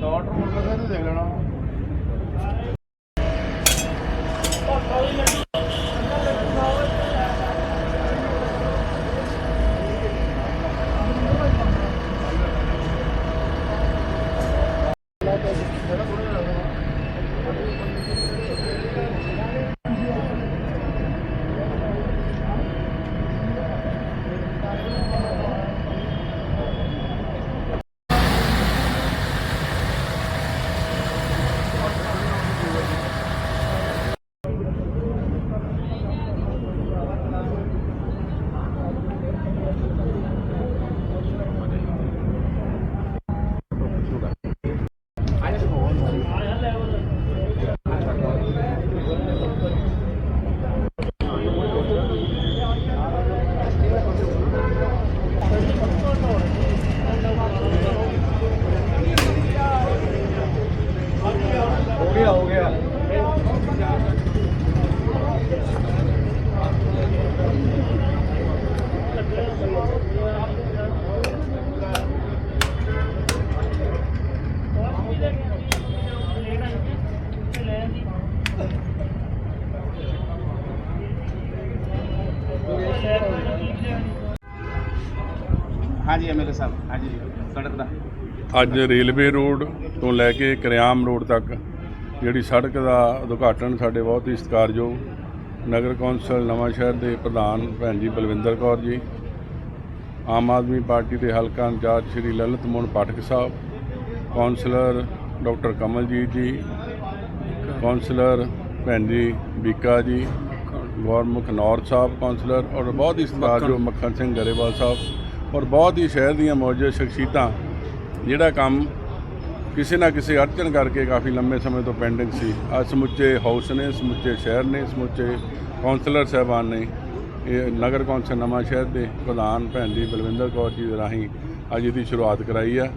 Doctor ਮੁੰਡਾ ਨੂੰ ਦੇਖ ਲੈਣਾ ਹਾਂਜੀ ਐਮਐਲਏ ਸਾਹਿਬ ਹਾਂਜੀ ਸੜਕ ਦਾ ਅੱਜ ਰੇਲਵੇ ਰੋਡ ਤੋਂ ਲੈ ਕੇ ਕਰਿਆਮ ਰੋਡ ਤੱਕ ਜਿਹੜੀ ਸੜਕ ਦਾ ਉਦਘਾਟਨ ਸਾਡੇ ਬਹੁਤ ਹੀ ਸਤਿਕਾਰਯੋਗ ਨਗਰ ਕੌਂਸਲ ਨਵਾਂ ਸ਼ਹਿਰ ਦੇ ਪ੍ਰਧਾਨ ਭੈਣ ਜੀ ਬਲਵਿੰਦਰ ਕੌਰ ਜੀ, ਆਮ ਆਦਮੀ ਪਾਰਟੀ ਦੇ ਹਲਕਾ incharge Shri Lalit Mohan Pathak Sahib, councillor doctor Kamaljit ji, councillor ਭੈਣ ਜੀ ਬੀਕਾ ਜੀ, ਗੌਰਮੁਖ ਨੌਰ ਸਾਹਿਬ ਕੌਂਸਲਰ ਔਰ ਬਹੁਤ ਹੀ ਸਤਿਕਾਰਯੋਗ ਮੱਖਣ ਸਿੰਘ ਗਰੇਵਾਲ ਸਾਹਿਬ ਔਰ ਬਹੁਤ ਹੀ ਸ਼ਹਿਰ ਦੀਆਂ ਮੌਜੂਦ ਸ਼ਖਸੀਅਤਾਂ ਜਿਹੜਾ ਕੰਮ ਕਿਸੇ ਨਾ ਕਿਸੇ ਅੜਚਨ ਕਰਕੇ ਕਾਫੀ ਲੰਮੇ ਸਮੇਂ ਤੋਂ ਪੈਂਡਿੰਗ ਸੀ। ਅੱਜ ਸਮੁੱਚੇ ਹਾਊਸ ਨੇ, ਸਮੁੱਚੇ ਸ਼ਹਿਰ ਨੇ, ਸਮੁੱਚੇ ਕੌਂਸਲਰ ਸਾਹਿਬਾਨ ਨੇ, ਇਹ ਨਗਰ ਕੌਂਸਲ ਨਵਾਂ ਸ਼ਹਿਰ ਦੇ ਪ੍ਰਧਾਨ ਭੈਣ ਜੀ ਬਲਵਿੰਦਰ ਕੌਰ ਜੀ ਦੇ ਰਾਹੀਂ ਅੱਜ ਇਹਦੀ ਸ਼ੁਰੂਆਤ ਕਰਾਈ ਆ।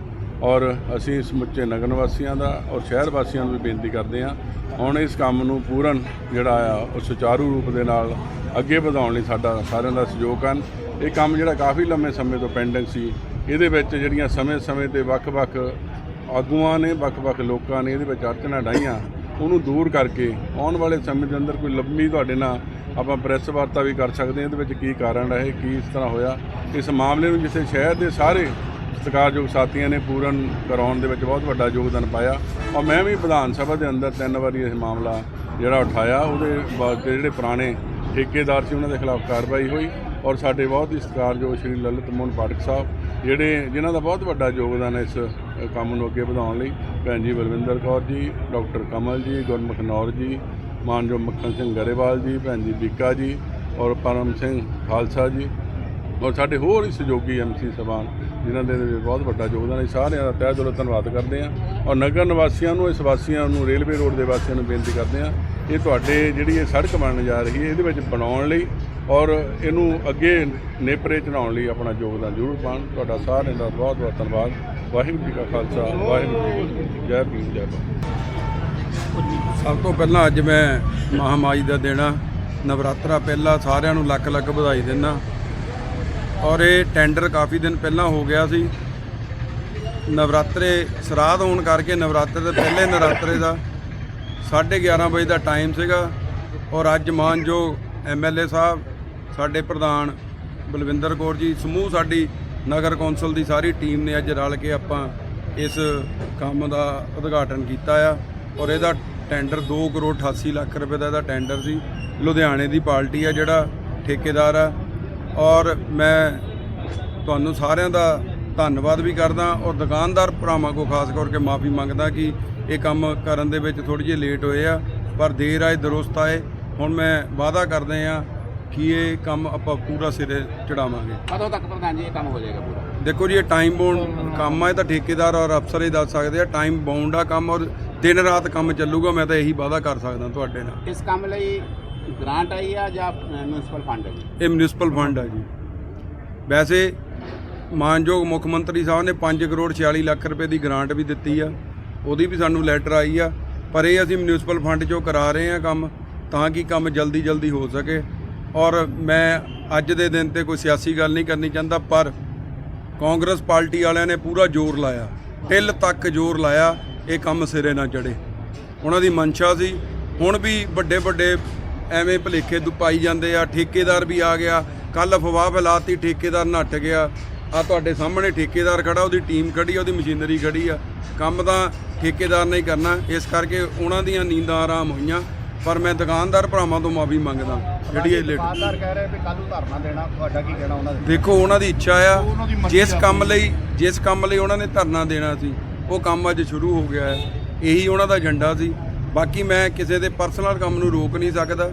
ਔਰ ਅਸੀਂ ਸਮੁੱਚੇ ਨਗਰ ਨਿਵਾਸੀਆਂ ਦਾ ਔਰ ਸ਼ਹਿਰ ਵਾਸੀਆਂ ਨੂੰ ਵੀ ਬੇਨਤੀ ਕਰਦੇ ਹਾਂ, ਹੁਣ ਇਸ ਕੰਮ ਨੂੰ ਪੂਰਨ ਜਿਹੜਾ ਆ, ਉਹ ਸੁਚਾਰੂ ਰੂਪ ਦੇ ਨਾਲ ਅੱਗੇ ਵਧਾਉਣ ਲਈ ਸਾਡਾ ਸਾਰਿਆਂ ਦਾ ਸਹਿਯੋਗ ਹਨ ਇਹ ਕੰਮ ਜਿਹੜਾ ਕਾਫੀ ਲੰਮੇ ਸਮੇਂ ਤੋਂ ਪੈਂਡਿੰਗ ਸੀ ਇਹਦੇ ਵਿੱਚ ਜਿਹੜੀਆਂ ਸਮੇਂ-ਸਮੇਂ ਤੇ ਵੱਖ-ਵੱਖ ਆਗੂਆਂ ਨੇ, ਵੱਖ-ਵੱਖ ਲੋਕਾਂ ਨੇ ਇਹਦੇ ਵਿੱਚ ਅੜਚਨਾਂ ਡਾਈਆਂ, ਉਹਨੂੰ ਦੂਰ ਕਰਕੇ ਆਉਣ ਵਾਲੇ ਸਮੇਂ ਦੇ ਅੰਦਰ ਕੋਈ ਲੰਮੀ ਤੁਹਾਡੇ ਨਾਲ ਆਪਾਂ ਪ੍ਰੈਸ ਵਾਰਤਾ ਵੀ ਕਰ ਸਕਦੇ ਹਾਂ, ਇਹਦੇ ਵਿੱਚ ਕੀ ਕਾਰਨ ਰਹੇ, ਕੀ ਇਸ ਤਰ੍ਹਾਂ ਹੋਇਆ। ਇਸ ਮਾਮਲੇ ਨੂੰ ਜਿੱਥੇ ਸ਼ਹਿਰ ਦੇ ਸਾਰੇ ਸਤਿਕਾਰਯੋਗ ਸਾਥੀਆਂ ਨੇ ਪੂਰਨ ਕਰਾਉਣ ਦੇ ਵਿੱਚ ਬਹੁਤ ਵੱਡਾ ਯੋਗਦਾਨ ਪਾਇਆ। ਔਰ ਮੈਂ ਵੀ ਵਿਧਾਨ ਸਭਾ ਦੇ ਅੰਦਰ ਤਿੰਨ ਵਾਰੀ ਇਹ ਮਾਮਲਾ ਜਿਹੜਾ ਉਠਾਇਆ, ਉਹਦੇ ਬਾਅਦ ਜਿਹੜੇ ਪੁਰਾਣੇ ਠੇਕੇਦਾਰ ਸੀ, ਉਹਨਾਂ ਦੇ ਖਿਲਾਫ ਕਾਰਵਾਈ ਹੋਈ। ਔਰ ਸਾਡੇ ਬਹੁਤ ਹੀ ਸਤਿਕਾਰਯੋਗ ਸ਼੍ਰੀ ਲਲਿਤ ਮੋਹਨ ਪਾਠਕ ਸਾਹਿਬ, ਜਿਹੜੇ ਜਿਨ੍ਹਾਂ ਦਾ ਬਹੁਤ ਵੱਡਾ ਯੋਗਦਾਨ ਹੈ ਇਸ ਕੰਮ ਨੂੰ ਅੱਗੇ ਵਧਾਉਣ ਲਈ। ਭੈਣ ਜੀ ਬਲਵਿੰਦਰ ਕੌਰ ਜੀ, ਡਾਕਟਰ ਕਮਲ ਜੀ, ਗੁਰਮੁਖ ਨੌਰ ਜੀ, ਮਾਨਯੋਗ ਮੱਖਣ ਸਿੰਘ ਗਰੇਵਾਲ ਜੀ, ਭੈਣ ਜੀ ਬੀਕਾ ਜੀ ਔਰ ਪਰਮ ਸਿੰਘ ਖਾਲਸਾ ਜੀ ਔਰ ਸਾਡੇ ਹੋਰ ਹੀ ਸਹਿਯੋਗੀ ਐਮਸੀ ਸਭਾਨ ਜਿਨ੍ਹਾਂ ਦੇ ਬਹੁਤ ਵੱਡਾ ਯੋਗਦਾਨ ਹੈ। ਸਾਰਿਆਂ ਦਾ ਤਹਿ ਦਿਲੋਂ ਧੰਨਵਾਦ ਕਰਦੇ ਹਾਂ। ਔਰ ਨਗਰ ਨਿਵਾਸੀਆਂ ਨੂੰ, ਇਸ ਵਾਸੀਆਂ ਨੂੰ, ਰੇਲਵੇ ਰੋਡ ਦੇ ਵਾਸੀਆਂ ਨੂੰ ਬੇਨਤੀ ਕਰਦੇ ਹਾਂ ਇਹ ਤੁਹਾਡੇ ਜਿਹੜੀ ਇਹ ਸੜਕ ਬਣਨ ਜਾ ਰਹੀ ਹੈ, ਇਹਦੇ ਵਿੱਚ ਬਣਾਉਣ ਲਈ ਔਰ ਇਹਨੂੰ ਅੱਗੇ ਨੇਪਰੇ ਚੜਾਉਣ ਲਈ ਆਪਣਾ ਯੋਗਦਾਨ ਜ਼ਰੂਰ ਪਾਉਣ। ਤੁਹਾਡਾ ਸਾਰਿਆਂ ਦਾ ਬਹੁਤ ਬਹੁਤ ਧੰਨਵਾਦ। ਵਾਹਿਗੁਰੂ ਜੀ ਕਾ ਖਾਲਸਾ, ਵਾਹਿਗੁਰੂ ਜੀ ਕੀ ਜੈ ਭੀਮ, ਜੈ ਭਾਰਤ। ਸਭ ਤੋਂ ਪਹਿਲਾਂ ਅੱਜ ਮੈਂ ਮਹਾਮਾਈ ਦਾ ਦੇਣਾ ਨਵਰਾਤਰਾ ਪਹਿਲਾਂ ਸਾਰਿਆਂ ਨੂੰ ਲੱਖ ਲੱਖ ਵਧਾਈ ਦਿੰਦਾ। ਔਰ ਇਹ ਟੈਂਡਰ ਕਾਫੀ ਦਿਨ ਪਹਿਲਾਂ ਹੋ ਗਿਆ ਸੀ। ਨਵਰਾਤਰੇ ਸਰਾਧ ਹੋਣ ਕਰਕੇ ਨਵਰਾਤਰੇ ਦੇ ਪਹਿਲੇ ਨਵਰਾਤਰੇ ਦਾ 11:30 ਵਜੇ ਦਾ ਟਾਈਮ ਸੀਗਾ ਔਰ ਅੱਜ ਮਾਨਯੋਗ ਐਮਐਲਏ ਸਾਹਿਬ, ਸਾਡੇ ਪ੍ਰਧਾਨ ਬਲਵਿੰਦਰ ਕੌਰ ਜੀ, ਸਮੂਹ ਸਾਡੀ ਨਗਰ ਕੌਂਸਲ ਦੀ ਸਾਰੀ ਟੀਮ ਨੇ ਅੱਜ ਰਲ ਕੇ ਆਪਾਂ ਇਸ ਕੰਮ ਦਾ ਉਦਘਾਟਨ ਕੀਤਾ ਆ ਔਰ ਇਹਦਾ ਟੈਂਡਰ 2 ਕਰੋੜ 88 ਲੱਖ ਰੁਪਏ ਦਾ ਇਹਦਾ ਟੈਂਡਰ ਸੀ। ਲੁਧਿਆਣੇ ਦੀ ਪਾਰਟੀ ਆ ਜਿਹੜਾ ਠੇਕੇਦਾਰ ਆ। ਔਰ ਮੈਂ ਤੁਹਾਨੂੰ ਸਾਰਿਆਂ ਦਾ ਧੰਨਵਾਦ ਵੀ ਕਰਦਾ ਔਰ ਦੁਕਾਨਦਾਰ ਭਰਾਵਾਂ ਕੋ ਖਾਸ ਕਰਕੇ ਮਾਫੀ ਮੰਗਦਾ ਕਿ ਇਹ ਕੰਮ ਕਰਨ ਦੇ ਵਿੱਚ ਥੋੜੀ ਜਿਹੀ ਲੇਟ ਹੋਏ ਆ ਪਰ ਦੇਰ ਆਏ ਦਰੁਸਤ ਆਏ। ਹੁਣ ਮੈਂ ਵਾਅਦਾ ਕਰਦੇ ਆ ਕਿ ਇਹ ਕੰਮ ਆਪਾਂ ਪੂਰਾ ਸਿਰੇ ਚੜਾਵਾਂਗੇ। ਕਦੋਂ ਤੱਕ ਪ੍ਰਧਾਨ ਜੀ ਇਹ ਕੰਮ ਹੋ ਜਾਏਗਾ ਪੂਰਾ? ਦੇਖੋ ਜੀ ਇਹ ਟਾਈਮ ਬਾਉਂਡ ਕੰਮ ਆ ਇਹ ਤਾਂ ਠੇਕੇਦਾਰ ਔਰ ਅਫਸਰ ਹੀ ਦੱਸ ਸਕਦੇ ਆ ਟਾਈਮ ਬਾਉਂਡ ਆ ਕੰਮ ਔਰ ਦਿਨ ਰਾਤ ਕੰਮ ਚੱਲੂਗਾ ਮੈਂ ਤਾਂ ਇਹੀ ਵਾਅਦਾ ਕਰ ਸਕਦਾ ਤੁਹਾਡੇ ਨਾਲ। ਇਸ ਕੰਮ ਲਈ ਗ੍ਰਾਂਟ ਆਈ ਆ ਜਾਂ ਮਿਊਨਿਸਪਲ ਫੰਡ ਹੈ ਇਹ ਮਿਊਨਿਸਪਲ ਫੰਡ ਆ ਜੀ। ਵੈਸੇ ਮਾਨਯੋਗ ਮੁੱਖ ਮੰਤਰੀ ਸਾਹਿਬ ਨੇ 5 ਕਰੋੜ 46 ਲੱਖ ਰੁਪਏ ਦੀ ਗ੍ਰਾਂਟ ਵੀ ਦਿੱਤੀ ਆ। ਉਹਦੀ ਵੀ ਸਾਨੂੰ ਲੈਟਰ ਆਈ ਆ। ਪਰ ਇਹ ਅਸੀਂ ਮਿਊਨਿਸਪਲ ਫੰਡ ਚੋਂ ਕਰਾ ਰਹੇ ਆ ਕੰਮ, ਤਾਂ ਕਿ ਕੰਮ ਜਲਦੀ ਜਲਦੀ ਹੋ ਸਕੇ। ਔਰ ਮੈਂ ਅੱਜ ਦੇ ਦਿਨ ਤੇ ਕੋਈ ਸਿਆਸੀ ਗੱਲ ਨਹੀਂ ਕਰਨੀ ਚਾਹੁੰਦਾ, ਪਰ ਕਾਂਗਰਸ ਪਾਰਟੀ ਵਾਲਿਆਂ ਨੇ ਪੂਰਾ ਜ਼ੋਰ ਲਾਇਆ। ਟਿੱਲ ਤੱਕ ਜ਼ੋਰ ਲਾਇਆ, ਇਹ ਕੰਮ ਸਿਰੇ ਨਾ ਚੜੇ ਉਹਨਾਂ ਦੀ ਮਨਸ਼ਾ ਸੀ। ਹੁਣ ਵੀ ਵੱਡੇ ਵੱਡੇ ਐਵੇਂ ਭਲੇਖੇ ਦੁਪਾਈ ਜਾਂਦੇ ਆ। ਠੇਕੇਦਾਰ ਵੀ ਆ ਗਿਆ। ਕੱਲ ਅਫਵਾਹ ਫੈਲਾਤੀ, ਠੇਕੇਦਾਰ ਨੱਟ ਗਿਆ। ਆ ਤੁਹਾਡੇ ਸਾਹਮਣੇ ਠੇਕੇਦਾਰ ਖੜਾ ਉਹਦੀ ਟੀਮ ਖੜੀ ਆ ਉਹਦੀ ਮਸ਼ੀਨਰੀ ਖੜੀ ਆ। ਕੰਮ ਤਾਂ ਠੇਕੇਦਾਰ ਨੇ ਹੀ ਕਰਨਾ ਇਸ ਕਰਕੇ ਉਹਨਾਂ ਦੀਆਂ ਨੀਂਦਾਂ ਆਰਾਮ ਹੋਈਆਂ। ਪਰ ਮੈਂ ਦੁਕਾਨਦਾਰ ਭਰਾਵਾਂ ਤੋਂ ਮਾਫੀ ਮੰਗਦਾ ਜਿਹੜੀ ਇਹ ਲੇਟ ਦੁਕਾਨਦਾਰ ਕਹਿ ਰਹੇ ਵੀ ਕੱਲ ਨੂੰ ਧਰਨਾ ਦੇਣਾ ਤੁਹਾਡਾ ਕੀ ਕਹਿਣਾ ਉਹਨਾਂ ਦੇ? ਦੇਖੋ ਉਹਨਾਂ ਦੀ ਇੱਛਾ ਆ ਜਿਸ। ਕੰਮ ਲਈ ਜਿਸ ਕੰਮ ਲਈ ਉਹਨਾਂ ਨੇ ਧਰਨਾ ਦੇਣਾ ਸੀ ਉਹ ਕੰਮ ਅੱਜ ਸ਼ੁਰੂ ਹੋ ਗਿਆ ਹੈ। ਇਹੀ ਉਹਨਾਂ ਦਾ ਏਜੰਡਾ ਸੀ। ਬਾਕੀ ਮੈਂ ਕਿਸੇ ਦੇ ਪਰਸਨਲ ਕੰਮ ਨੂੰ ਰੋਕ ਨਹੀਂ ਸਕਦਾ।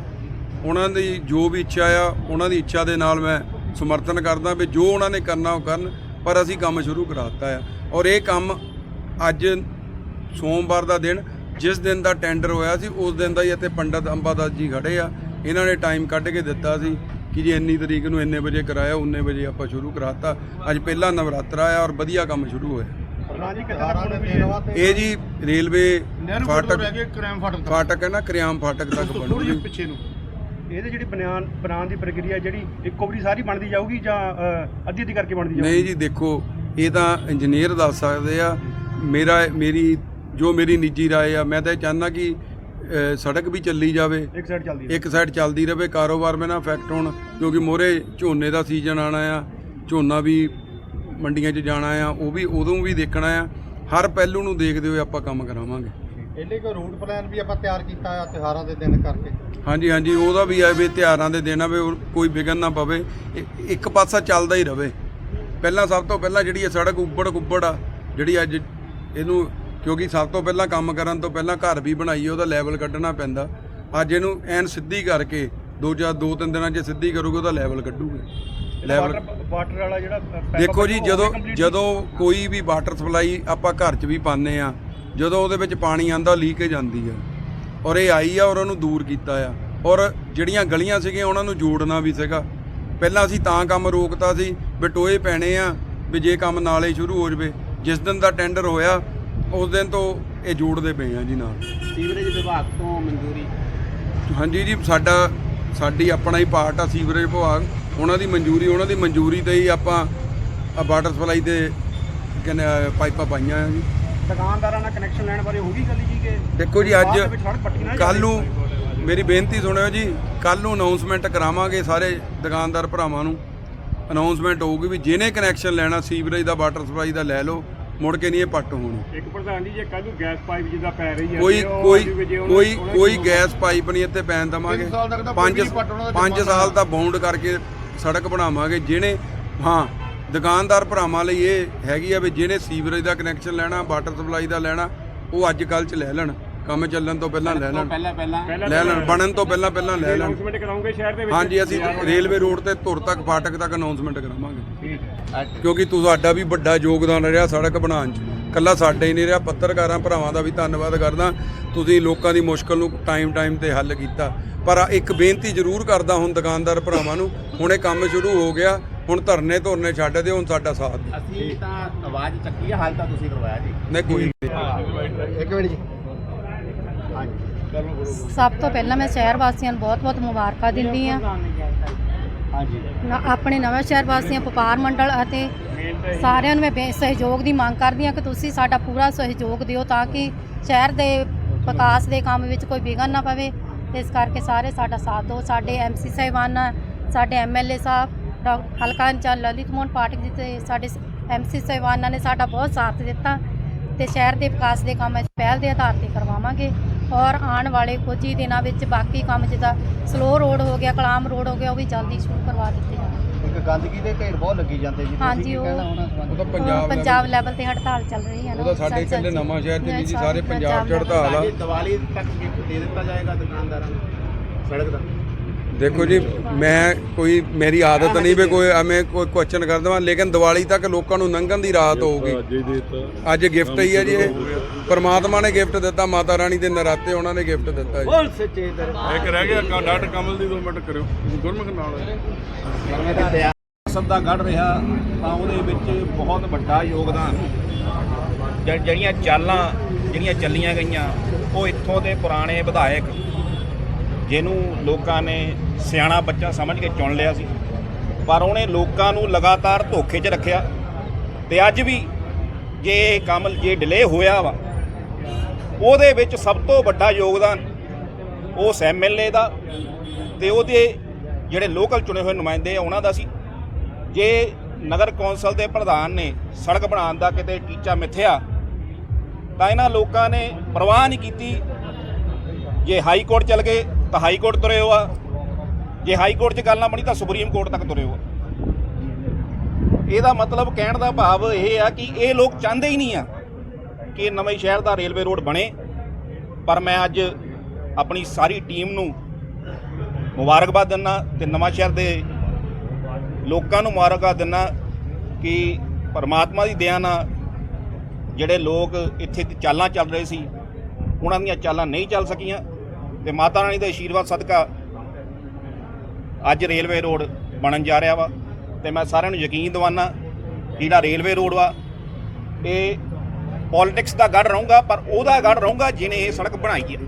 ਉਹਨਾਂ ਦੀ ਜੋ ਵੀ ਇੱਛਾ ਆ ਉਹਨਾਂ ਦੀ ਇੱਛਾ ਦੇ ਨਾਲ ਮੈਂ ਸਮਰਥਨ ਕਰਦਾ ਵੀ ਜੋ ਉਹਨਾਂ ਨੇ ਕਰਨਾ ਉਹ ਕਰਨ ਪਰ ਅਸੀਂ ਕੰਮ ਸ਼ੁਰੂ ਕਰਾਤਾ ਆ। ਔਰ ਇਹ ਕੰਮ ਅੱਜ ਸੋਮਵਾਰ ਦਾ ਦਿਨ ਜਿਸ ਦਿਨ ਦਾ ਟੈਂਡਰ ਹੋਇਆ ਸੀ ਉਸ ਦਿਨ ਦਾ ਹੀ ਇੱਥੇ ਪੰਡਤ ਅੰਬਾਦਾਸ ਜੀ ਖੜੇ ਆ। ਇਹਨਾਂ ਨੇ ਟਾਈਮ ਕੱਢ ਕੇ ਦਿੱਤਾ ਸੀ ਕਿ ਜੀ ਇੰਨੀ ਤਰੀਕ ਨੂੰ ਇੰਨੇ ਵਜੇ ਕਰਾਇਆ ਉਨੇ ਵਜੇ ਆਪਾਂ ਸ਼ੁਰੂ ਕਰਾਤਾ। ਅੱਜ ਪਹਿਲਾ ਨਵਰਾਤਰਾ ਆ ਔਰ ਵਧੀਆ ਕੰਮ ਸ਼ੁਰੂ ਹੋਇਆ। ਇਹ ਜੀ ਰੇਲਵੇ ਫਾਟਕ ਫਾਟਕ ਫਾਟਕ ਹੈ ਨਾ ਕਰਿਆਮ ਫਾਟਕ ਤੱਕ ਬਣੂਗੀ ਪਿੱਛੇ ਨੂੰ। ਇਹਦੇ ਜਿਹੜੀ ਬਨਾਨ ਬਣਾਉਣ ਦੀ ਪ੍ਰਕਿਰਿਆ ਜਿਹੜੀ ਇੱਕੋ ਵਾਰੀ ਸਾਰੀ ਬਣਦੀ ਜਾਊਗੀ ਜਾਂ ਅ, ਅੱਧੀ ਅੱਧੀ ਕਰਕੇ ਬਣਦੀ ਜਾਊਗੀ ਨਹੀਂ ਜੀ ਦੇਖੋ ਇਹ ਤਾਂ ਇੰਜੀਨੀਅਰ ਦੱਸ ਸਕਦੇ ਆ ਮੇਰਾ ਮੇਰੀ ਜੋ ਮੇਰੀ ਨਿੱਜੀ رائے ਆ ਮੈਂ ਤਾਂ ਇਹ ਚਾਹੁੰਦਾ ਕਿ ਅ, ਸੜਕ ਵੀ ਚੱਲੀ ਜਾਵੇ ਇੱਕ ਸਾਈਡ ਚੱਲਦੀ ਹੈ ਇੱਕ ਸਾਈਡ ਚੱਲਦੀ ਰਵੇ ਕਾਰੋਬਾਰ ਮੇ ਨਾ ਇਫੈਕਟ ਹੋਣ ਕਿਉਂਕਿ ਮੋਰੇ ਝੋਨੇ ਦਾ ਸੀਜ਼ਨ ਆਣਾ ਆ ਝੋਨਾ ਵੀ ਮੰਡੀਆਂ 'ਚ ਜਾਣਾ ਆ ਉਹ ਵੀ ਉਦੋਂ ਵੀ ਦੇਖਣਾ ਆ ਹਰ ਪਹਿਲੂ ਨੂੰ ਦੇਖਦੇ ਹੋਏ ਆਪਾਂ ਕੰਮ ਕਰਾਵਾਂਗੇ ਇਹਦੇ ਕੋਈ ਰੂਟ ਪਲਾਨ ਵੀ ਆਪਾਂ ਤਿਆਰ ਕੀਤਾ ਆ ਤਿਉਹਾਰਾਂ ਦੇ ਦਿਨ ਕਰਕੇ? ਹਾਂਜੀ ਹਾਂਜੀ ਉਹਦਾ ਵੀ ਆ ਵੀ ਤਿਉਹਾਰਾਂ ਦੇ ਦਿਨ ਆ ਵੀ ਉਹ ਕੋਈ ਵਿਗਨ ਨਾ ਪਵੇ। ਇ- ਇੱਕ ਪਾਸਾ ਚੱਲਦਾ ਹੀ ਰਵੇ। ਪਹਿਲਾਂ ਸਭ ਤੋਂ ਪਹਿਲਾਂ ਜਿਹੜੀ ਇਹ ਸੜਕ ਉੱਬੜ ਕੁੱਬੜ ਆ ਜਿਹੜੀ ਅੱਜ ਇਹਨੂੰ ਕਿਉਂਕਿ ਸਭ ਤੋਂ ਪਹਿਲਾਂ ਕੰਮ ਕਰਨ ਤੋਂ ਪਹਿਲਾਂ ਘਰ ਵੀ ਬਣਾਈਏ ਉਹਦਾ ਲੈਵਲ ਕੱਢਣਾ ਪੈਂਦਾ। ਅੱਜ ਇਹਨੂੰ ਐਨ ਸਿੱਧੀ ਕਰਕੇ ਦੋ ਜਾਂ ਦੋ ਤਿੰਨ ਦਿਨਾਂ 'ਚ ਸਿੱਧੀ ਕਰੂਗੇ ਉਹਦਾ ਲੈਵਲ ਕੱਢੂਗੇ। ਲੈਵਲ ਵਾਟਰ ਵਾਲਾ ਜਿਹੜਾ ਦੇਖੋ ਜੀ ਜਦੋਂ ਜਦੋਂ ਕੋਈ ਵੀ ਵਾਟਰ ਸਪਲਾਈ ਆਪਾਂ ਘਰ 'ਚ ਵੀ ਪਾਉਂਦੇ ਆ ਜਦੋਂ ਉਹਦੇ ਵਿੱਚ ਪਾਣੀ ਆਂਦਾ ਲੀਕੇਜ ਆਂਦੀ ਆ। ਔਰ ਇਹ ਆਈ ਆ ਔਰ ਉਹਨੂੰ ਦੂਰ ਕੀਤਾ ਆ। ਔਰ ਜਿਹੜੀਆਂ ਗਲੀਆਂ ਸੀਗੀਆਂ ਉਹਨਾਂ ਨੂੰ ਜੋੜਨਾ ਵੀ ਸੀਗਾ। ਪਹਿਲਾਂ ਅਸੀਂ ਤਾਂ ਕੰਮ ਰੋਕਤਾ ਸੀ ਵੀ ਟੋਏ ਪੈਣੇ ਆ ਵੀ ਜੇ ਕੰਮ ਨਾਲੇ ਸ਼ੁਰੂ ਹੋ ਜਵੇ। ਜਿਸ ਦਿਨ ਦਾ ਟੈਂਡਰ ਹੋਇਆ ਉਸ ਦਿਨ ਤੋਂ ਇਹ ਜੋੜਦੇ ਪਏ ਆ ਜੀ ਨਾਲ। ਸੀਵਰੇਜ ਵਿਭਾਗ ਤੋਂ ਮਨਜ਼ੂਰੀ? ਹਾਂਜੀ ਜੀ ਸਾਡਾ ਸਾਡੀ ਆਪਣਾ ਹੀ ਪਾਰਟ ਆ ਸੀਵਰੇਜ ਵਿਭਾਗ। ਉਹਨਾਂ ਦੀ ਮਨਜ਼ੂਰੀ ਉਹਨਾਂ ਦੀ ਮਨਜ਼ੂਰੀ ਤੇ ਹੀ ਆਪਾਂ ਆ ਵਾਟਰ ਸਪਲਾਈ ਆ, ਪਾਈਪਾਂ ਪਾਈਆਂ ਆ ਜੀ। ਦੁਕਾਨਦਾਰਾਂ ਨਾਲ ਕਨੈਕਸ਼ਨ ਲੈਣ ਬਾਰੇ ਹੋ ਗਈ ਗੱਲ ਜੀ ਕਿ ਦੇਖੋ ਜੀ ਅੱਜ ਕੱਲ ਨੂੰ। ਮੇਰੀ ਬੇਨਤੀ ਸੁਣਿਓ ਜੀ ਕੱਲ ਨੂੰ ਅਨਾਉਂਸਮੈਂਟ ਕਰਾਵਾਂਗੇ ਸਾਰੇ ਦੁਕਾਨਦਾਰ ਭਰਾਵਾਂ ਨੂੰ। ਅਨਾਉਂਸਮੈਂਟ ਹੋਊਗੀ ਵੀ ਜਿਹਨੇ ਕਨੈਕਸ਼ਨ ਲੈਣਾ ਸੀਵਰੇਜ ਦਾ ਵਾਟਰ ਸਪਲਾਈ ਦਾ ਲੈ ਲਓ ਮੁੜ ਕੇ ਨਹੀਂ ਇਹ ਪੱਟ ਹੋਣੀ। ਇੱਕ ਪ੍ਰਧਾਨ ਜੀ ਜੇ ਕੱਲ ਨੂੰ ਗੈਸ ਪਾਈਪ ਜਿੱਦਾਂ ਪੈ ਰਹੀ ਹੈ ਕੋਈ ਕੋਈ ਕੋਈ ਕੋਈ ਗੈਸ ਪਾਈਪ ਨਹੀਂ ਇੱਥੇ ਪੈਣ ਦਵਾਂਗੇ। ਤਿੰਨ ਸਾਲ ਤੱਕ ਤਾਂ ਪੰਜ ਕੋਈ ਵੀ ਪੱਟ ਉਹਨਾਂ ਦਾ ਪੰਜ ਜੁਰਮਾਨਾ ਸਾਲ ਦਾ ਬੌਂਡ ਕਰਕੇ ਸੜਕ ਬਣਾਵਾਂਗੇ ਜਿਹਨੇ ਹਾਂ ਦੁਕਾਨਦਾਰ ਭਰਾਵਾਂ ਲਈ ਇਹ ਹੈਗੀ ਆ ਵੀ ਜਿਹਨੇ ਸੀਵਰੇਜ ਦਾ ਕਨੈਕਸ਼ਨ ਲੈਣਾ ਵਾਟਰ ਸਪਲਾਈ ਦਾ ਲੈਣਾ ਉਹ ਅੱਜ ਕੱਲ੍ਹ ਚ ਲੈ ਲੈਣ ਕੰਮ ਚੱਲਣ ਤੋਂ ਪਹਿਲਾਂ ਲੈ ਲੈਣ। ਪਹਿਲਾਂ ਪਹਿਲਾਂ ਪਹਿਲਾਂ ਲੈ ਲੈਣ ਬਣਨ ਤੋਂ ਪਹਿਲਾਂ ਪਹਿਲਾਂ ਲੈ ਲੈਣ। ਅਨਾਉਂਸਮੈਂਟ ਕਰਾਉਂਗੇ ਸ਼ਹਿਰ ਦੇ ਵਿੱਚ। ਹਾਂਜੀ ਅਸੀਂ ਰੇਲਵੇ ਰੋਡ ਤੇ ਧੁਰ ਤੱਕ ਫਾਟਕ ਤੱਕ ਅਨਾਉਂਸਮੈਂਟ ਕਰਾਵਾਂਗੇ। ਠੀਕ ਹੈ। ਕਿਉਂਕਿ ਤੁਹਾਡਾ ਵੀ ਵੱਡਾ ਯੋਗਦਾਨ ਰਿਹਾ ਸੜਕ ਬਣਾਉਣ 'ਚ। ਕੱਲਾ ਸਾਡਾ ਹੀ ਨਹੀਂ ਰਿਹਾ ਪੱਤਰਕਾਰਾਂ ਭਰਾਵਾਂ ਦਾ ਵੀ ਧੰਨਵਾਦ ਕਰਦਾ। ਤੁਸੀਂ ਲੋਕਾਂ ਦੀ ਮੁਸ਼ਕਲ ਨੂੰ ਟਾਈਮ ਟਾਈਮ ਤੇ ਹੱਲ ਕੀਤਾ। ਪਰ ਇੱਕ ਬੇਨਤੀ ਜ਼ਰੂਰ ਕਰਦਾ ਹੁਣ ਦੁਕਾਨਦਾਰ ਭਰਾਵਾਂ ਨੂੰ ਹੁਣ ਇਹ ਕੰਮ ਸ਼ੁਰੂ ਹੋ ਗਿਆ। ਹੁਣ ਧਰਨੇ ਧੁਰਨੇ ਛੱਡ ਦਿਓ ਹੁਣ ਸਾਡਾ ਸਾਥ ਦਿਓ। ਅਸੀਂ ਤਾਂ ਆਵਾਜ਼ ਚੱਕੀ ਆ ਹਾਲ ਤਾਂ ਤੁਸੀਂ ਕਰਵਾਇਆ ਜੀ। ਨਹੀਂ ਕੋਈ। ਇੱਕ ਮਿੰਟ ਜੀ। ਸਭ ਤੋਂ ਪਹਿਲਾਂ ਮੈਂ ਸ਼ਹਿਰ ਵਾਸੀਆਂ ਨੂੰ ਬਹੁਤ-ਬਹੁਤ ਮੁਬਾਰਕਾਂ ਦਿੰਦੀ ਆ ਹਾਂਜੀ। ਆਪਣੇ ਨਵਾਂ ਸ਼ਹਿਰ ਵਾਸੀਆਂ ਵਪਾਰ ਮੰਡਲ ਅਤੇ ਸਾਰਿਆਂ ਨੂੰ ਮੈਂ ਸਹਿਯੋਗ ਦੀ ਮੰਗ ਕਰਦੀ ਹਾਂ ਕਿ ਤੁਸੀਂ ਸਾਡਾ ਪੂਰਾ ਸਹਿਯੋਗ ਦਿਓ ਤਾਂ ਕਿ ਸ਼ਹਿਰ ਦੇ ਵਿਕਾਸ ਦੇ ਕੰਮ ਵਿੱਚ ਕੋਈ ਵਿਘਨ ਨਾ ਪਵੇ। ਤੇ ਇਸ ਕਰਕੇ ਸਾਰੇ ਸਾਡਾ ਸਾਥ ਦਿਓ। ਸਾਡੇ ਐਮਸੀ ਸਾਹਿਬਾਨ ਸਾਡੇ ਐਮਐਲਏ ਸਾਹਿਬ ਡਾ- ਹਲਕਾ ਇੰਚਾਰਜ ਲਲਿਤ ਮੋਹਨ ਪਾਠਕ ਜੀ ਤੇ ਸਾਡੇ ਐਮਸੀ ਸਾਹਿਬਾਨਾਂ ਨੇ ਸਾਡਾ ਬਹੁਤ ਸਾਥ ਦਿੱਤਾ ਤੇ ਸ਼ਹਿਰ ਦੇ ਵਿਕਾਸ ਦੇ ਕੰਮ ਅਸੀਂ ਪਹਿਲ ਦੇ ਆਧਾਰ ਤੇ ਕਰਵਾਵਾਂਗੇ ਔਰ ਆਉਣ ਵਾਲੇ ਕੁਝ ਹੀ ਦਿਨਾਂ ਵਿੱਚ ਬਾਕੀ ਕੰਮ ਜਿੱਦਾਂ ਸਲੋ ਰੋਡ ਹੋ ਗਿਆ ਕਲਾਮ ਰੋਡ ਹੋ ਗਿਆ ਉਹ ਵੀ ਜਲਦੀ ਸ਼ੁਰੂ ਕਰਵਾ ਦਿੱਤੇ ਜਾਣਗੇ। ਇੱਕ ਗੰਦਗੀ ਦੇ ਢੇਰ ਬਹੁਤ ਲੱਗੀ ਜਾਂਦੇ ਜੀ। ਤੁਸੀਂ ਹਾਂਜੀ, ਕੀ ਉਹ- ਕਹਿਣਾ ਉਹਨਾਂ ਸੰਬੰਧ ਉਹ ਤਾਂ ਉਹ ਪੰਜਾਬ ਲੈਵਲ ਤੇ ਹੜਤਾਲ ਚੱਲ ਰਹੀ ਹੈ ਨਾ। ਉਹਦਾ ਸਾਡੇ ਸੱਚ- ਇਕੱਲੇ ਸੱਚ। ਨਵਾਂ ਸ਼ਹਿਰ 'ਚ ਨਹੀਂ ਜੀ, ਸਾ- ਸਾਰੇ ਪੰਜਾਬ 'ਚ level ਹੜਤਾਲ ਆ। ਸਾਡੀ ਦੀਵਾਲੀ ਤੱਕ ਗਿਫਟ ਦੇ ਦਿੱਤਾ ਜਾਏਗਾ ਦੁਕਾਨਦਾਰਾਂ ਨੂੰ। ਸੜਕ ਦਾ। ਦੇਖੋ ਜੀ ਮੈਂ ਕੋਈ ਮੇਰੀ ਆਦਤ ਨਹੀਂ ਵੀ ਕੋਈ ਐਵੇਂ ਕੋਈ ਕੁਐਸਚਨ ਕਰ ਦਵਾਂ ਲੇਕਿਨ ਦੀਵਾਲੀ ਤੱਕ ਲੋਕਾਂ ਨੂੰ ਲੰਘਣ ਦੀ ਰਾਹਤ ਹੋਊਗੀ। ਅੱਜ ਗਿਫਟ ਹੀ ਹੈ ਜੀ ਇਹ। ਪਰਮਾਤਮਾ ਨੇ ਗਿਫਟ ਦਿੱਤਾ ਮਾਤਾ ਰਾਣੀ ਦੇ ਨਰਾਤੇ ਉਹਨਾਂ ਨੇ ਗਿਫਟ ਦਿੱਤਾ ਜੀ। ਇੱਕ ਰਹਿ ਗਿਆ ਕਾ- ਡਾਕਟਰ ਕਮਲ ਦੀ ਦੋ ਮਿੰਟ ਕਰਿਓ। ਗੁਰਮੁਖ ਨਾਲ ਸਭ ਦਾ ਗੜ ਰਿਹਾ ਤਾਂ ਉਹਦੇ ਵਿੱਚ ਬਹੁਤ ਵੱਡਾ ਯੋਗਦਾਨ। ਜਿਹੜੀਆਂ ਚਾਲਾਂ ਜਿਹੜੀਆਂ ਚੱਲੀਆਂ ਗਈਆਂ ਉਹ ਇੱਥੋਂ ਦੇ ਪੁਰਾਣੇ ਵਿਧਾਇਕ ਜਿਹਨੂੰ ਲੋਕਾਂ ਨੇ ਸਿਆਣਾ ਬੱਚਾ ਸਮਝ ਕੇ ਚੁਣ ਲਿਆ ਸੀ। ਪਰ ਉਹਨੇ ਲੋਕਾਂ ਨੂੰ ਲਗਾਤਾਰ ਧੋਖੇ 'ਚ ਰੱਖਿਆ। ਤੇ ਅੱਜ ਵੀ ਜੇ ਇਹ ਕੰਮ ਜੇ ਡਿਲੇ ਹੋਇਆ ਵਾ, ਉਹਦੇ ਵਿੱਚ ਸਭ ਤੋਂ ਵੱਡਾ ਯੋਗਦਾਨ ਉਸ ਐਮਐਲਏ ਦਾ ਤੇ ਉਹਦੇ ਜਿਹੜੇ ਲੋਕਲ ਚੁਣੇ ਹੋਏ ਨੁਮਾਇੰਦੇ ਆ ਉਹਨਾਂ ਦਾ ਸੀ। ਜੇ ਨਗਰ ਕੌਂਸਲ ਦੇ ਪ੍ਰਧਾਨ ਨੇ ਸੜਕ ਬਣਾਉਣ ਦਾ ਕਿਤੇ ਟੀਚਾ ਮਿੱਥਿਆ, ਤਾਂ ਇਹਨਾਂ ਲੋਕਾਂ ਨੇ ਪ੍ਰਵਾਹ ਨਹੀਂ ਕੀਤੀ। ਜੇ ਹਾਈ ਕੋਰਟ ਚਲ ਗਏ ਤਾਂ ਹਾਈ ਕੋਰਟ ਤੁਰੇ ਹੋ ਆ ਜੇ ਹਾਈ ਕੋਰਟ 'ਚ ਗੱਲ ਨਾ ਬਣੀ ਤਾਂ ਸੁਪਰੀਮ ਕੋਰਟ ਤੱਕ ਤੁਰੇ ਹੋ ਆ ਇਹਦਾ ਮਤਲਬ ਕਹਿਣ ਦਾ ਭਾਵ ਇਹ ਆ ਕਿ ਇਹ ਲੋਕ ਚਾਹੁੰਦੇ ਹੀ ਨਹੀਂ ਆ ਕਿ ਨਵੇਂ ਸ਼ਹਿਰ ਦਾ ਰੇਲਵੇ ਰੋਡ ਬਣੇ। ਪਰ ਮੈਂ ਅੱਜ ਆਪਣੀ ਸਾਰੀ ਟੀਮ ਨੂੰ ਮੁਬਾਰਕਬਾਦ ਦਿੰਦਾ ਤੇ ਨਵਾਂ ਸ਼ਹਿਰ ਦੇ ਲੋਕਾਂ ਨੂੰ ਮੁਬਾਰਕਬਾਦ ਦਿੰਦਾ ਕਿ ਪਰਮਾਤਮਾ ਦੀ ਦਇਆ ਨਾਲ ਜਿਹੜੇ ਲੋਕ ਇੱਥੇ ਚਾਲਾਂ ਚੱਲ ਰਹੇ ਸੀ, ਉਹਨਾਂ ਦੀਆਂ ਚਾਲਾਂ ਨਹੀਂ ਚੱਲ ਸਕੀਆਂ। ਤੇ ਮਾਤਾ ਰਾਣੀ ਦੇ ਆਸ਼ੀਰਵਾਦ ਸਦਕਾ ਅੱਜ ਰੇਲਵੇ ਰੋਡ ਬਣਨ ਜਾ ਰਿਹਾ ਵਾ ਤੇ ਮੈਂ ਸਾਰਿਆਂ ਨੂੰ ਯਕੀਨ ਦਿਵਾਨਾ ਜਿਹੜਾ ਰੇਲਵੇ ਰੋਡ ਵਾ ਇਹ ਪੋਲਿਟਿਕਸ ਦਾ ਗੜ ਰਹੂੰਗਾ, ਪਰ ਉਹਦਾ ਗੜ ਰਹੂੰਗਾ ਜਿਹਨੇ ਇਹ ਸੜਕ ਬਣਾਈ ਹੈ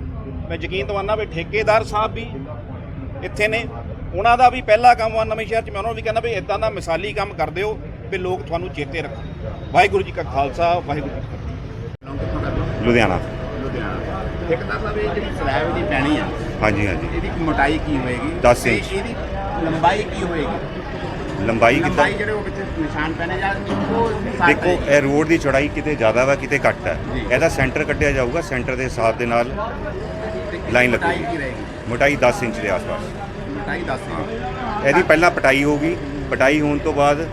ਮੈਂ ਯਕੀਨ ਦਿਵਾਨਾ ਵੀ ਠੇਕੇਦਾਰ ਸਾਹਿਬ ਵੀ ਇੱਥੇ ਨੇ। ਉਹਨਾਂ ਦਾ ਵੀ ਪਹਿਲਾ ਕੰਮ ਆ ਨਵੇਂ ਸ਼ਹਿਰ ਚ, ਮੈਂ ਉਹਨਾਂ ਨੂੰ ਵੀ ਕਹਿੰਦਾ ਵੀ ਇਦਾਂ ਦਾ ਮਿਸਾਲੀ ਕੰਮ ਕਰ ਦਿਓ ਵੀ ਲੋਕ ਤੁਹਾਨੂੰ ਚੇਤੇ ਰੱਖਣ। ਵਾਹਿਗੁਰੂ ਜੀ ਕਾ ਖਾਲਸਾ, ਵਾਹਿਗੁਰੂ ਜੀ ਕੀ ਫਤਿਹ। ਲੁਧਿਆਣਾ ਇੱਕ ਤਾਂ ਸਭ ਇਹ ਜਿਹੜੀ ਸਲੈਬ ਦੀ ਪੈਣੀ ਆ ਹਾਂਜੀ ਹਾਂਜੀ। ਇਹਦੀ ਮੋਟਾਈ ਕੀ ਹੋਏਗੀ? ਦਸ ਤੇ ਇੰਚ। ਇਹਦੀ ਲੰਬਾਈ ਕੀ ਹੋਏਗੀ? ਲੰਬਾਈ ਕਿੱਦਾਂ? ਲੰਬਾਈ ਜਿਹੜੇ ਉਹ ਵਿੱਚ ਨਿਸ਼ਾਨ ਪੈਣੇ ਜਾਂ ਉਹ ਦੇਖੋ। ਇਹ ਰੋਡ ਦੀ ਚੌੜਾਈ ਕਿਤੇ ਜ਼ਿਆਦਾ ਵਾ ਕਿਤੇ ਘੱਟ ਹੈ ਜੀ। ਇਹਦਾ ਸੈਂਟਰ ਕੱਢਿਆ ਜਾਊਗਾ ਸੈਂਟਰ ਦੇ ਹਿਸਾਬ ਦੇ ਨਾਲ ਤੇ ਇਹਦੀ ਲਾਈਨ ਮੋਟਾਈ ਲੱਗੇਗੀ। ਕੀ ਰਹੇਗੀ? ਮੋਟਾਈ 10 ਇੰਚ ਦੇ ਆਸ-ਪਾਸ। ਮੋਟਾਈ 10 ਇੰਚ। ਇਹਦੀ ਪਹਿਲਾਂ ਪਟਾਈ ਹੋਊਗੀ। ਪਟਾਈ ਹੋਣ ਤੋਂ ਬਾਅਦ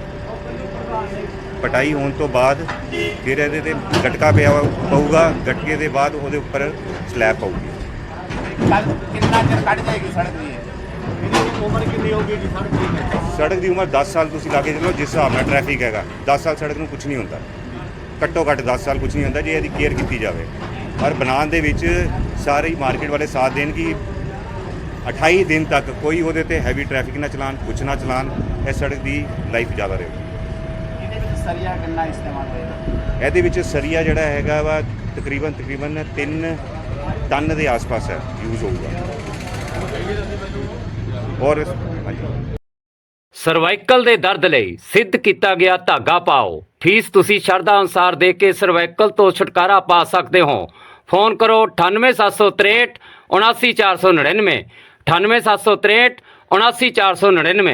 ਪਟਾਈ ਹੋਣ ਤੋਂ ਬਾਅਦ ਫਿਰ ਇਹਦੇ ਤੇ ਗਟਕਾ ਪਿਆ ਵਾ- ਪਊਗਾ। ਗਟਕੇ ਦੇ ਬਾਅਦ ਉਹਦੇ ਉੱਪਰ ਸਲੈਬ ਪਊਗੀ ਕੱਲ ਕਿੰਨਾ ਚਿਰ ਕੱਢ ਜਾਏਗੀ ਸੜਕ ਦੀ? ਇਹਦੀ ਉਮਰ ਕਿੰਨੀ ਜੀ ਸੜਕ ਦੀ? ਸੜਕ ਦੀ ਉਮਰ 10 ਸਾਲ ਤੁਸੀਂ ਲਾ ਕੇ ਚੱਲੋ ਜਿਸ ਹਿਸਾਬ ਨਾਲ ਟ੍ਰੈਫਿਕ ਹੈਗਾ। 10 ਸਾਲ ਸੜਕ ਨੂੰ ਕੁਝ ਨਹੀਂ ਹੁੰਦਾ। ਘੱਟੋ ਘੱਟ 10 ਸਾਲ ਕੁਝ ਨਹੀਂ ਹੁੰਦਾ ਜੇ ਇਹਦੀ ਕੇਅਰ ਕੀਤੀ ਜਾਵੇ। ਔਰ ਬਣਾਉਣ ਦੇ ਵਿੱਚ ਸਾਰੇ ਮਾਰਕੀਟ ਵਾਲੇ ਸਾਥ ਦੇਣ ਕਿ 28 ਦਿਨ ਤੱਕ ਕੋਈ ਉਹਦੇ ਤੇ ਹੈਵੀ ਟ੍ਰੈਫਿਕ ਨਾ ਚਲਾਨ ਕੁਝ ਨਾ ਚਲਾਨ ਇਹ ਸੜਕ ਦੀ ਲਾਈਫ ਜ਼ਿਆਦਾ ਰਹੇਗੀ। ਇਹਦੇ ਵਿੱਚ ਸਰੀਆ ਕਿੰਨਾ ਇਸਤੇਮਾਲ ਹੋਏਗਾ? ਇਹਦੇ ਵਿੱਚ ਸਰੀਆ ਜਿਹੜਾ ਹੈਗਾ ਵਾ ਤਕਰੀਬਨ ਤਕਰੀਬਨ 3 ਟਨ ਦੇ ਆਸ-ਪਾਸ ਹੈ ਯੂਜ਼ ਹੋਊਗਾ ਔਰ ਹਾਂਜੀ ਸਰਵਾਈਕਲ ਦੇ ਦਰਦ ਲਈ ਸਿੱਧ ਕੀਤਾ ਗਿਆ ਧਾਗਾ ਪਾਓ। ਫੀਸ ਤੁਸੀਂ ਸ਼ਰਧਾ ਅਨੁਸਾਰ ਦੇ ਕੇ ਸਰਵਾਈਕਲ ਤੋਂ ਛੁਟਕਾਰਾ ਪਾ ਸਕਦੇ ਹੋ। ਫੋਨ ਕਰੋ 98763 79499 98763 79499